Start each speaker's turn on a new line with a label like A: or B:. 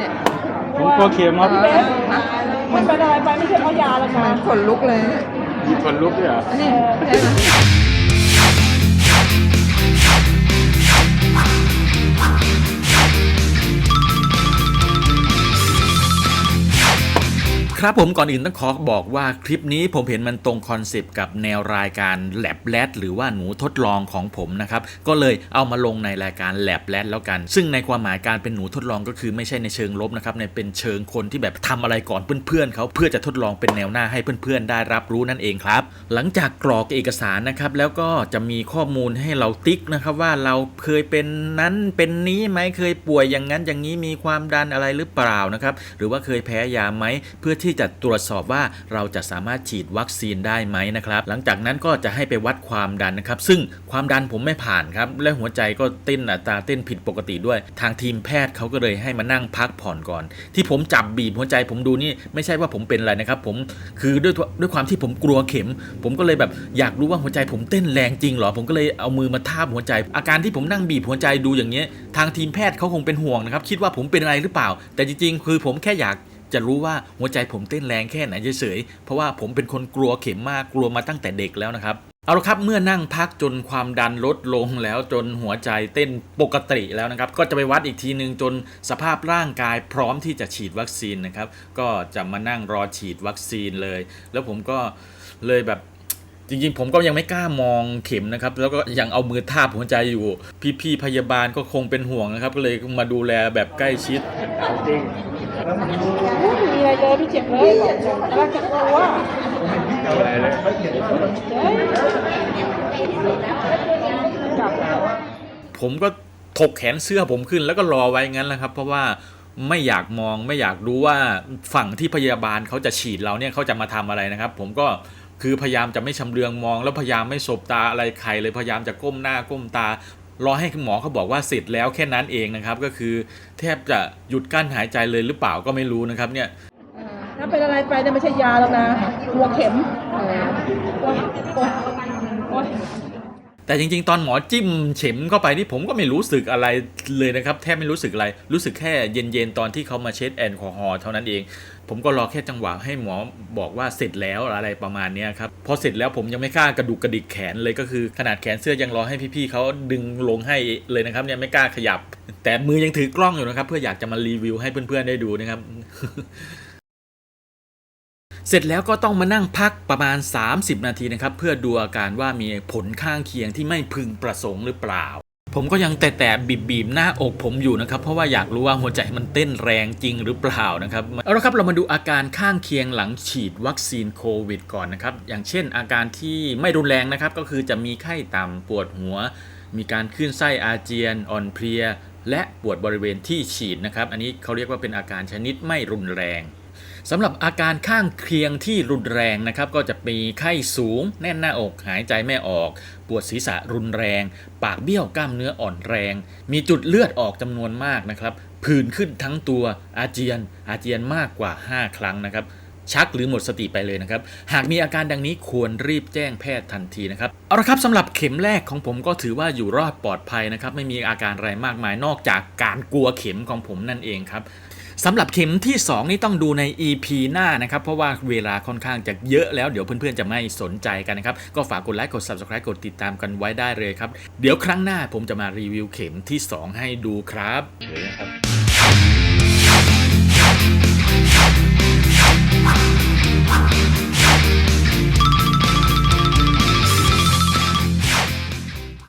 A: เนี่ย
B: ผมกลัวเข็มครับ
A: เออฮะ
C: มันเป็นอะไรไปไม่ใช่เพราะยาแล้วนะ
A: มันขนลุกเลย
B: มีคนลุกด้วยเหรอ
A: อันนี้ใช่ไหม
D: ครับผมก่อนอื่นต้องขอบอกว่าคลิปนี้ผมเห็นมันตรงคอนเซปต์กับแนวรายการแลบแ d หรือว่าหนูทดลองของผมนะครับก็เลยเอามาลงในรายการแลบแ d แล้วกัน ซึ่งในความหมายการเป็นหนูทดลองก็คือไม่ใช่ในเชิงลบนะครับในเป็นเชิงคนที่แบบทำอะไรก่อนเพื่อนๆเขาเพื่อจะทดลองเป็นแนวหน้าให้เพื่อนๆ ได้รับรู้นั่นเองครับ หลังจากกรอกเอกสารนะครับแล้วก็จะมีข้อมูลให้เราติ๊กนะครับว่าเราเคยเป็นนั้นเป็นนี้ไหมเคยป่วยอย่างนั้นอย่างนี้มีความดันอะไรหรือเปล่านะครับหรือว่าเคยแพ้ยาไหมเพื่อที่ที่จะตรวจสอบว่าเราจะสามารถฉีดวัคซีนได้ไหมนะครับ หลังจากนั้นก็จะให้ไปวัดความดันนะครับ ซึ่งความดันผมไม่ผ่านครับ และหัวใจก็เต้นอัตราเต้นผิดปกติด้วย ทางทีมแพทย์เขาก็เลยให้มานั่งพักผ่อนก่อน ที่ผมจับบีบหัวใจผมดูนี่ไม่ใช่ว่าผมเป็นอะไรนะครับ ผมคือด้วยด้วยความที่ผมกลัวเข็ม ผมก็เลยแบบอยากรู้ว่าหัวใจผมเต้นแรงจริงหรอผมก็เลยเอามือมาทาบหัวใจ อาการที่ผมนั่งบีบหัวใจดูอย่างเงี้ยทางทีมแพทย์เขาคงเป็นห่วงนะครับ คิดว่าผมเป็นอะไรหรือเปล่า แต่จริงๆ คือผมแค่อยาก จะรู้ว่าหัวใจผมเต้นแรงแค่ไหนเฉยๆเพราะว่าผมเป็นคนกลัวเข็มมากกลัวมาตั้งแต่เด็กแล้วนะครับเอาละครับเมื่อนั่งพักจนความดันลดลงแล้วจนหัวใจเต้นปกติแล้วนะครับ ก็จะไปวัดอีกทีหนึ่งจนสภาพร่างกายพร้อมที่จะฉีดวัคซีนนะครับ ก็จะมานั่งรอฉีดวัคซีนเลย แล้วผมก็เลยแบบจริงๆ ผมก็ยังไม่กล้ามองเข็มนะครับ แล้วก็ยังเอามือทาบหัวใจอยู่ พี่ๆพยาบาลก็คงเป็นห่วงนะครับ ก็เลยมาดูแลแบบใกล้ชิด
B: จริง
C: ม่มีอะไรเลยพี่เจ็บเลยบอกตรงกำลังจะกลัว
B: อะไรเลย
D: ผมก็ถกแขนเสื้อผมขึ้นแล้วก็รอไว้งั้นแหละครับ เพราะว่าไม่อยากมองไม่อยากรู้ว่าฝั่งที่พยาบาลเขาจะฉีดเราเนี่ยเขาจะมาทำอะไรนะครับ ผมก็คือพยายามจะไม่ชำเลืองมอง แล้วพยายามไม่สบตาอะไรใครเลยพยายามจะก้มหน้าก้มตา รอให้หมอเขาบอกว่าเสร็จแล้วแค่นั้นเองนะครับ ก็คือแทบจะหยุดกั้นหายใจเลยหรือเปล่าก็ไม่รู้นะครับเนี่ย
C: ถ้าเป็นอะไรไปเนี่ยไม่ใช่ยาแล้วนะหัวเข็มโอ๊ยโอ๊ย
D: แต่จริง ๆ ตอนหมอจิ้มเข็มเข้าไปนี่ผมก็ไม่รู้สึกอะไรเลยนะครับ แทบไม่รู้สึกอะไร รู้สึกแค่เย็นๆ ตอนที่เขามาเช็ดแอลกอฮอล์เท่านั้นเอง ผมก็รอแค่จังหวะให้หมอบอกว่าเสร็จแล้วอะไรประมาณนี้ครับ พอเสร็จแล้วผมยังไม่กล้ากระดุกกระดิกแขนเลยก็คือขนาดแขนเสื้อยังรอให้พี่ๆเขาดึงลงให้เลยนะครับเนี่ยไม่กล้าขยับ แต่มือยังถือกล้องอยู่นะครับ เพื่ออยากจะมารีวิวให้เพื่อนๆได้ดูนะครับ เสร็จแล้วก็ต้องมานั่งพักประมาณ 30 นาทีนะครับ เพื่อดูอาการว่ามีผลข้างเคียงที่ไม่พึงประสงค์หรือเปล่า ผมก็ยังแต่แต่บีบบีบหน้าอกผมอยู่นะครับ เพราะว่าอยากรู้ว่าหัวใจมันเต้นแรงจริงหรือเปล่านะครับเอาละครับเรามาดูอาการข้างเคียงหลังฉีดวัคซีนโควิดก่อนนะครับ อย่างเช่นอาการที่ไม่รุนแรงนะครับ ก็คือจะมีไข้ต่ำปวดหัว มีการคลื่นไส้อาเจียนอ่อนเพลีย และปวดบริเวณที่ฉีดนะครับ อันนี้เขาเรียกว่าเป็นอาการชนิดไม่รุนแรงสำหรับอาการข้างเคียงที่รุนแรงนะครับ ก็จะมีไข้สูง แน่นหน้าอกหายใจไม่ออก ปวดศีรษะรุนแรง ปากเบี้ยวกล้ามเนื้ออ่อนแรง มีจุดเลือดออกจำนวนมากนะครับผื่นขึ้นทั้งตัวอาเจียนอาเจียนมากกว่า 5 ครั้งนะครับ ชักหรือหมดสติไปเลยนะครับ หากมีอาการดังนี้ควรรีบแจ้งแพทย์ทันทีนะครับ เอาละครับสำหรับเข็มแรกของผมก็ถือว่าอยู่รอดปลอดภัยนะครับ ไม่มีอาการอะไรมากมายนอกจากการกลัวเข็มของผมนั่นเองครับสำหรับเข็มที่ 2 นี่ต้องดูใน EP หน้านะครับ เพราะว่าเวลาค่อนข้างจะเยอะแล้วเดี๋ยวเพื่อนๆจะไม่สนใจกันนะครับ ก็ฝากกดไลค์กด Subscribe กดติดตามกันไว้ได้เลยครับ เดี๋ยวครั้งหน้าผมจะมารีวิวเข็มที่ 2 ให้ดูครับ
B: เดี๋ยวนะครับ